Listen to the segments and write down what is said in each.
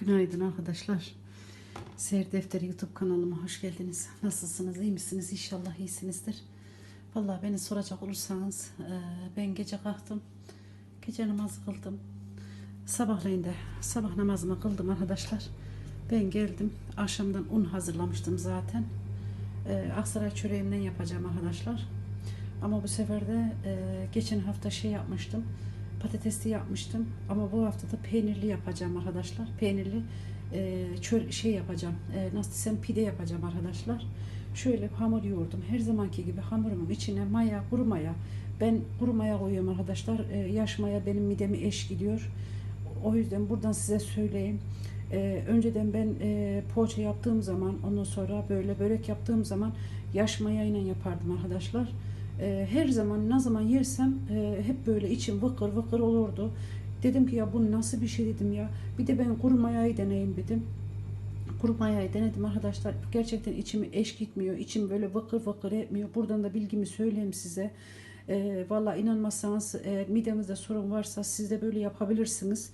Günaydın arkadaşlar. Seyir Defteri YouTube kanalıma hoş geldiniz. Nasılsınız? iyi misiniz? İnşallah iyisinizdir. Vallahi beni soracak olursanız e, ben gece kalktım. Gece namazı kıldım. Sabahleyin de sabah namazımı kıldım arkadaşlar. Ben geldim. Akşamdan un hazırlamıştım zaten. E, Aksaray çöreğimden yapacağım arkadaşlar. Ama bu sefer de e, geçen hafta şey yapmıştım. Patatesli yapmıştım. Ama bu hafta da peynirli yapacağım arkadaşlar. Peynirli e, çör, şey yapacağım. E, nasıl desem pide yapacağım arkadaşlar. Şöyle hamur yoğurdum. Her zamanki gibi hamurumun içine maya, kuru maya. Ben kuru maya koyuyorum arkadaşlar. E, yaş maya benim midemi eş gidiyor. O yüzden buradan size söyleyeyim. Ee, önceden ben e, poğaça yaptığım zaman ondan sonra böyle börek yaptığım zaman yaş mayayla yapardım arkadaşlar. Ee, her zaman ne zaman yersem e, hep böyle içim vıkır vıkır olurdu. Dedim ki ya bu nasıl bir şey dedim ya. Bir de ben kuru mayayı deneyim dedim. Kuru mayayı denedim arkadaşlar. Gerçekten içimi eş gitmiyor. İçim böyle vıkır vıkır etmiyor. Buradan da bilgimi söyleyeyim size. E, Valla inanmazsanız eğer midemizde sorun varsa siz de böyle yapabilirsiniz.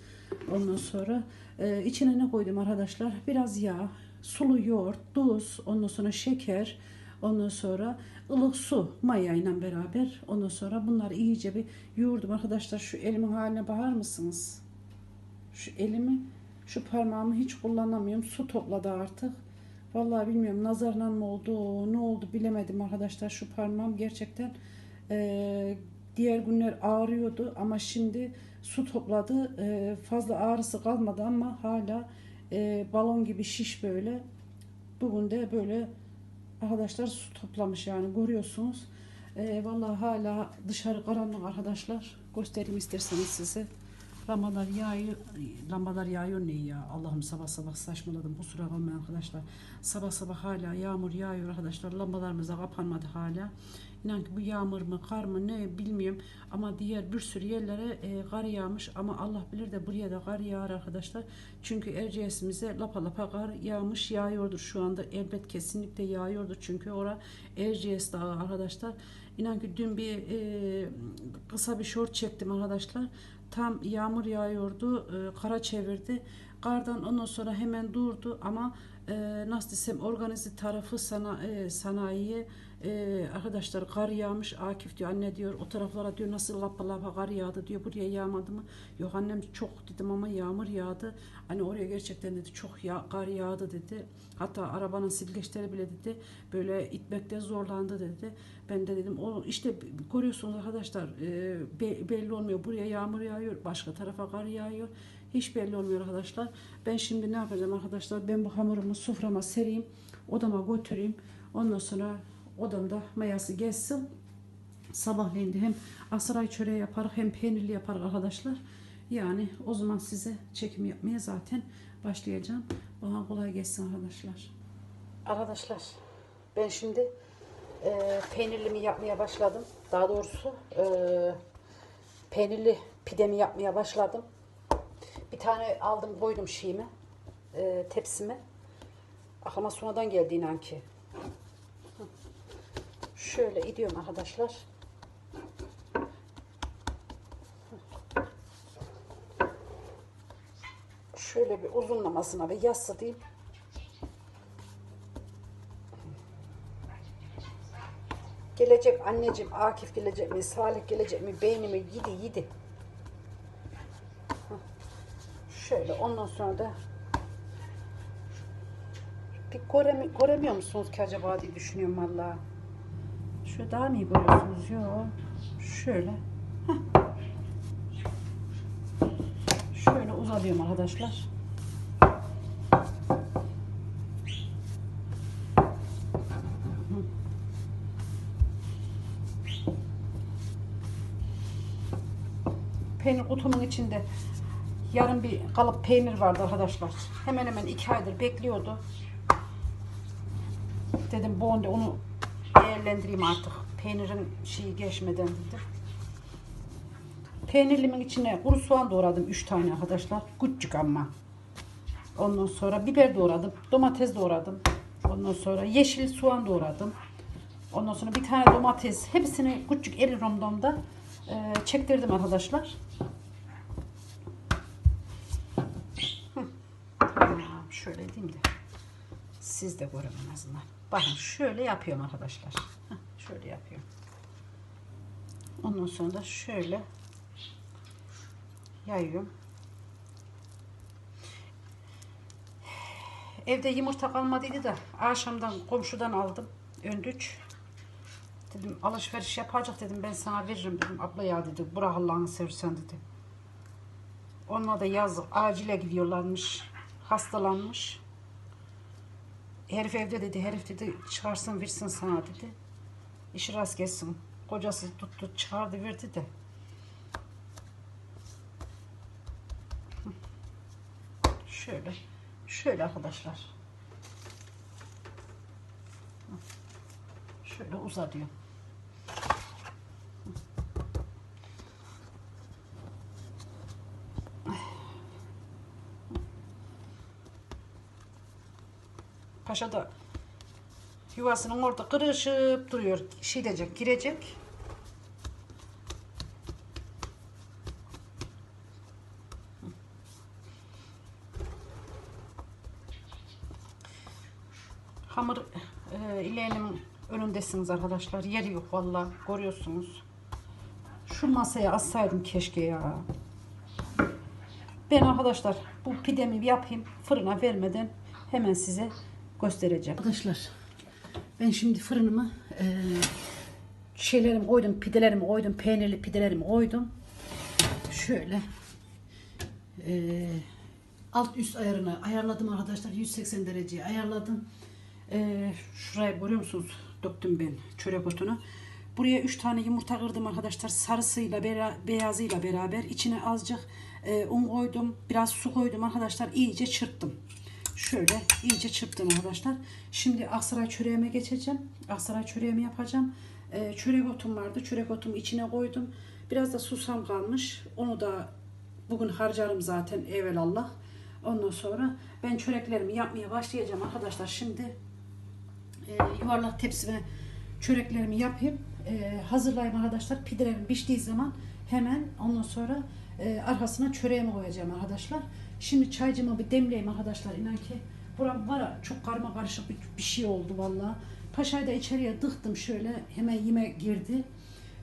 Ondan sonra e, içine ne koydum arkadaşlar? Biraz yağ, sulu yoğurt, tuz, ondan sonra şeker, ondan sonra ılık su mayayla beraber. Ondan sonra bunları iyice bir yoğurdum arkadaşlar. Şu elimin haline bakar mısınız? Şu elimi, şu parmağımı hiç kullanamıyorum. Su topladı artık. Vallahi bilmiyorum nazarla mı oldu, ne oldu bilemedim arkadaşlar. Şu parmağım gerçekten e, diğer günler ağrıyordu ama şimdi su topladı. E, fazla ağrısı kalmadı ama hala e, balon gibi şiş böyle. Bugün de böyle arkadaşlar su toplamış yani görüyorsunuz. E, vallahi hala dışarı karanlık arkadaşlar. Göstereyim isterseniz size. Lambalar yağıyor, lambalar yağıyor ne ya? Allah'ım sabah sabah saçmaladım. Kusura kalmayın arkadaşlar. Sabah sabah hala yağmur yağıyor arkadaşlar. Lambalarımız da kapanmadı hala. İnan ki bu yağmur mu kar mı ne bilmiyorum. Ama diğer bir sürü yerlere e, kar yağmış. Ama Allah bilir de buraya da kar yağar arkadaşlar. Çünkü Erciyes'imize lapa lapa kar yağmış yağıyordur şu anda. Elbet kesinlikle yağıyordur. Çünkü ora Erciyes Dağı arkadaşlar. İnan ki dün bir e, kısa bir short çektim arkadaşlar. Tam yağmur yağıyordu, e, kara çevirdi. Kardan ondan sonra hemen durdu ama e, nasıl desem organize tarafı sana, e, sanayiye e, arkadaşlar kar yağmış. Akif diyor anne diyor o taraflara diyor nasıl lapa lapa kar yağdı diyor buraya yağmadı mı? Yok annem çok dedim ama yağmur yağdı. Hani oraya gerçekten dedi çok ya, kar yağdı dedi. Hatta arabanın silgeçleri bile dedi böyle itmekte zorlandı dedi. Ben de dedim o işte görüyorsunuz arkadaşlar e, be- belli olmuyor. Buraya yağmur yağıyor, başka tarafa kar yağıyor. Hiç belli olmuyor arkadaşlar. Ben şimdi ne yapacağım arkadaşlar? Ben bu hamurumu soframa sereyim, odama götüreyim. Ondan sonra odamda mayası geçsin. Sabahleyin de hem asaray çöreği yaparız hem peynirli yaparız arkadaşlar. Yani o zaman size çekim yapmaya zaten başlayacağım. Bana kolay gelsin arkadaşlar. Arkadaşlar ben şimdi e, peynirlimi yapmaya başladım. Daha doğrusu e, peynirli pidemi yapmaya başladım. Bir tane aldım koydum şeyimi e, tepsime. Aklıma sonradan geldi inan ki. Şöyle gidiyorum arkadaşlar. Şöyle bir uzunlamasına ve yasladayım. Gelecek anneciğim Akif gelecek mi? Salih gelecek mi? Beynimi yedi yedi. Şöyle ondan sonra da bir göremi, göremiyor musunuz ki acaba diye düşünüyorum valla. Şöyle daha mı iyi görüyorsunuz? Yok. Şöyle. Hah. Şöyle uzatıyorum arkadaşlar. peynir kutumun içinde yarım bir kalıp peynir vardı arkadaşlar. Hemen hemen iki aydır bekliyordu. Dedim bu onda onu değerlendireyim artık. Peynirin şeyi geçmeden dedim. Peynirlimin içine kuru soğan doğradım 3 tane arkadaşlar. Küçük ama. Ondan sonra biber doğradım. Domates doğradım. Ondan sonra yeşil soğan doğradım. Ondan sonra bir tane domates. Hepsini küçük el romdomda e, çektirdim arkadaşlar. Hı. göstereyim de. Siz de görün en azından. Bakın şöyle yapıyorum arkadaşlar. Şöyle yapıyorum. Ondan sonra da şöyle yayıyorum. Evde yumurta kalmadıydı da akşamdan komşudan aldım. Öndüç. Dedim alışveriş yapacak dedim ben sana veririm dedim. Abla ya dedi bırak Allah'ını seversen dedi. Onlar da yazık acile gidiyorlarmış. Hastalanmış. Herif evde dedi. Herif dedi çıkarsın versin sana dedi. İşi rast gelsin. Kocası tuttu çıkardı verdi de. Şöyle. Şöyle arkadaşlar. Şöyle uzatıyorum. Paşa da yuvasının orada kırışıp duruyor. Şey diyecek, girecek. Hamur e, ileğinin önündesiniz arkadaşlar. Yeri yok vallahi görüyorsunuz. Şu masaya assaydım keşke ya. Ben arkadaşlar bu pidemi yapayım. Fırına vermeden hemen size göstereceğim. Arkadaşlar ben şimdi fırınımı e, şeylerimi koydum. Pidelerimi koydum. Peynirli pidelerimi koydum. Şöyle e, alt üst ayarını ayarladım arkadaşlar. 180 dereceye ayarladım. E, şuraya görüyor musunuz? Döktüm ben çörek otunu. Buraya 3 tane yumurta kırdım arkadaşlar. Sarısıyla bera- beyazıyla beraber. içine azıcık e, un koydum. Biraz su koydum arkadaşlar. İyice çırptım. Şöyle iyice çırptım arkadaşlar. Şimdi Aksaray çöreğime geçeceğim. Aksaray çöreğimi yapacağım. E, çörek otum vardı. Çörek otumu içine koydum. Biraz da susam kalmış. Onu da bugün harcarım zaten evelallah. Ondan sonra ben çöreklerimi yapmaya başlayacağım arkadaşlar. Şimdi e, yuvarlak tepsime çöreklerimi yapayım. E, hazırlayayım arkadaşlar. Pidelerim piştiği zaman hemen ondan sonra e, arkasına çöreğimi koyacağım arkadaşlar. Şimdi çaycımı bir demleyeyim arkadaşlar. İnan ki buram var ya, çok karma karışık bir, bir şey oldu valla. Paşayı da içeriye dıktım şöyle hemen yeme girdi.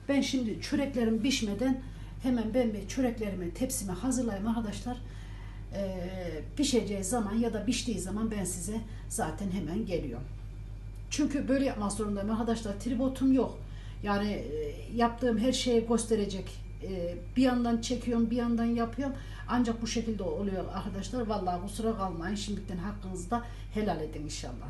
Ben şimdi çöreklerim pişmeden hemen ben bir çöreklerimi tepsime hazırlayayım arkadaşlar. Ee, pişeceği zaman ya da piştiği zaman ben size zaten hemen geliyorum. Çünkü böyle yapmak zorundayım arkadaşlar. Tribotum yok. Yani e, yaptığım her şeyi gösterecek. E, bir yandan çekiyorum, bir yandan yapıyorum. Ancak bu şekilde oluyor arkadaşlar. Vallahi kusura kalmayın. Şimdiden hakkınızı da helal edin inşallah.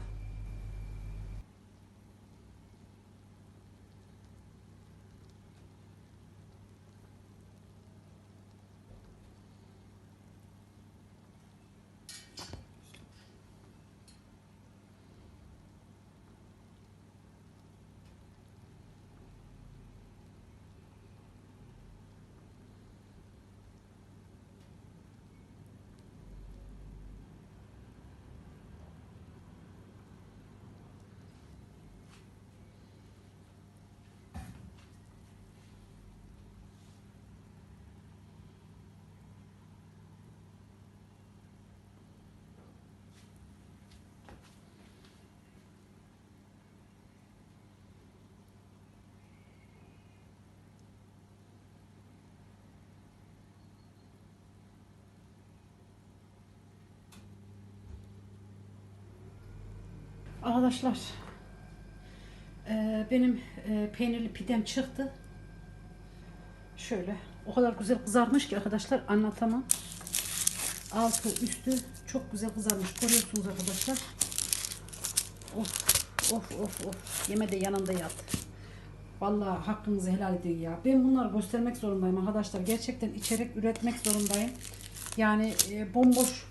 Arkadaşlar e, benim e, peynirli pidem çıktı. Şöyle o kadar güzel kızarmış ki arkadaşlar anlatamam. Altı üstü çok güzel kızarmış. Görüyorsunuz arkadaşlar. Of of of of. Yeme de yanında yat. Vallahi hakkınızı helal edin ya. Ben bunları göstermek zorundayım arkadaşlar. Gerçekten içerik üretmek zorundayım. Yani e, bomboş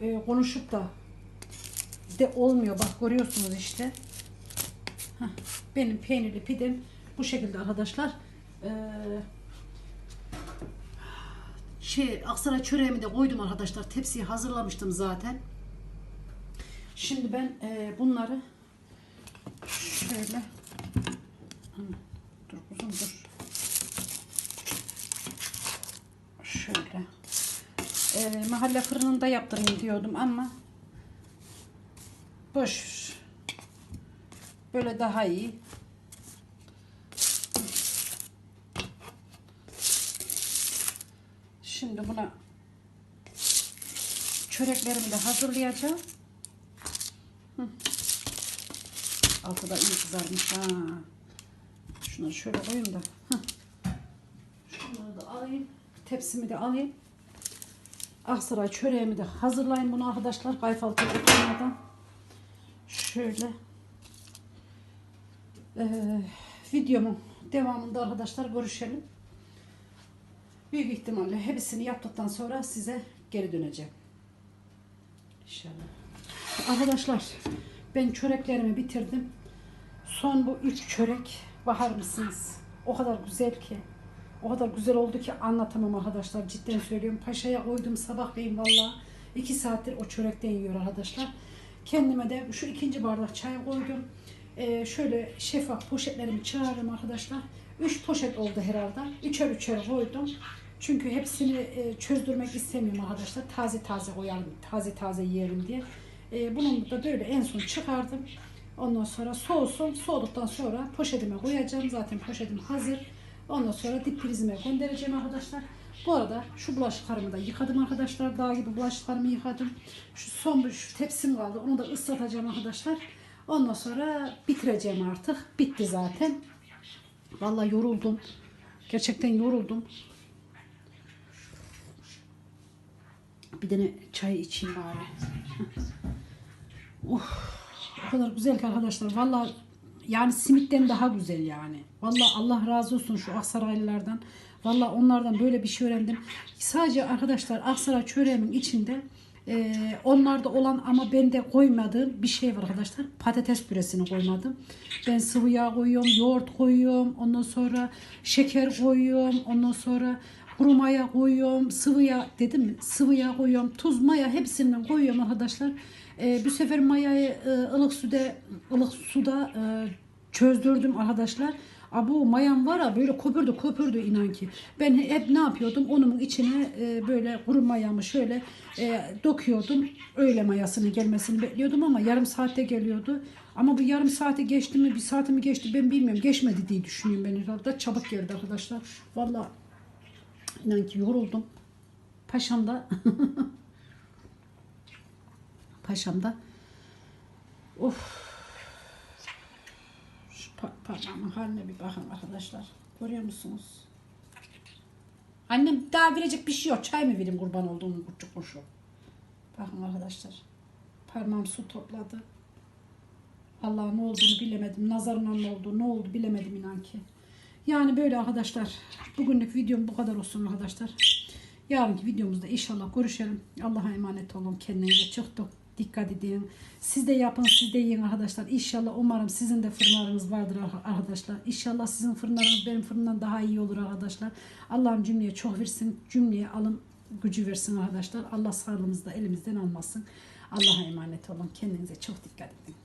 e, konuşup da de olmuyor. Bak görüyorsunuz işte. Heh, benim peynirli pidem bu şekilde arkadaşlar. Ee, şey Aksaray çöreğimi de koydum arkadaşlar. Tepsiyi hazırlamıştım zaten. Şimdi ben e, bunları şöyle dur kuzum dur. Şöyle. E, mahalle fırınında yaptırayım diyordum ama Boş. Böyle daha iyi. Şimdi buna çöreklerimi de hazırlayacağım. Hı. Altı da iyi kızarmış ha. Şunları şöyle koyayım da. Şunları da alayım. Tepsimi de alayım. Aksaray çöreğimi de hazırlayın bunu arkadaşlar. Kayfalıkta oturmadan. Şöyle. Ee, videomun devamında arkadaşlar görüşelim. Büyük ihtimalle hepsini yaptıktan sonra size geri döneceğim. İnşallah. Arkadaşlar ben çöreklerimi bitirdim. Son bu üç çörek bakar mısınız? O kadar güzel ki. O kadar güzel oldu ki anlatamam arkadaşlar. Cidden söylüyorum. Paşaya koydum sabahleyin valla. iki saattir o çörekten yiyor arkadaşlar. Kendime de şu ikinci bardak çay koydum. Ee, şöyle şeffaf poşetlerimi çağırdım arkadaşlar. Üç poşet oldu herhalde. Üçer üçer koydum. Çünkü hepsini e, çözdürmek istemiyorum arkadaşlar. Taze taze koyalım, taze taze yiyelim diye. E, bunu da böyle en son çıkardım. Ondan sonra soğusun. Soğuduktan sonra poşetime koyacağım. Zaten poşetim hazır. Ondan sonra dip prizime göndereceğim arkadaşlar. Bu arada şu bulaşıklarımı da yıkadım arkadaşlar. Dağ gibi bulaşıklarımı yıkadım. Şu son bir şu tepsim kaldı. Onu da ıslatacağım arkadaşlar. Ondan sonra bitireceğim artık. Bitti zaten. Vallahi yoruldum. Gerçekten yoruldum. Bir tane çay içeyim bari. oh, o kadar güzel ki arkadaşlar. Vallahi yani simitten daha güzel yani. Vallahi Allah razı olsun şu Aksaraylılardan. Vallahi onlardan böyle bir şey öğrendim. Sadece arkadaşlar Aksaray çöreğimin içinde e, onlarda olan ama bende koymadığım bir şey var arkadaşlar. Patates püresini koymadım. Ben sıvı yağ koyuyorum, yoğurt koyuyorum. Ondan sonra şeker koyuyorum. Ondan sonra kuru maya koyuyorum, sıvı yağ dedim mi? Sıvı yağ koyuyorum, tuz, maya hepsinden koyuyorum arkadaşlar. Ee, bu sefer mayayı e, ılık suda ılık suda e, çözdürdüm arkadaşlar. Abu mayam var ya böyle köpürdü köpürdü inan ki. Ben hep ne yapıyordum? Onun içine e, böyle kuru mayamı şöyle e, dokuyordum. Öyle mayasının gelmesini bekliyordum ama yarım saatte geliyordu. Ama bu yarım saate geçti mi, bir saati mi geçti ben bilmiyorum. Geçmedi diye düşünüyorum ben herhalde. Çabuk geldi arkadaşlar. Vallahi İnan ki yoruldum. Paşamda Paşamda Of Şu pa- parmağımın haline bir bakın arkadaşlar. Görüyor musunuz? Annem daha verecek bir şey yok. Çay mı vereyim kurban olduğum küçük kuşu? Bakın arkadaşlar. Parmağım su topladı. Allah ne olduğunu bilemedim. Nazarına ne oldu, ne oldu bilemedim inan ki. Yani böyle arkadaşlar. Bugünlük videom bu kadar olsun arkadaşlar. Yarınki videomuzda inşallah görüşelim. Allah'a emanet olun. Kendinize çok da dikkat edin. Siz de yapın, siz de yiyin arkadaşlar. İnşallah umarım sizin de fırınlarınız vardır arkadaşlar. İnşallah sizin fırınlarınız benim fırından daha iyi olur arkadaşlar. Allah'ım cümleye çok versin. Cümleye alım gücü versin arkadaşlar. Allah sağlığımızı da elimizden almasın. Allah'a emanet olun. Kendinize çok dikkat edin.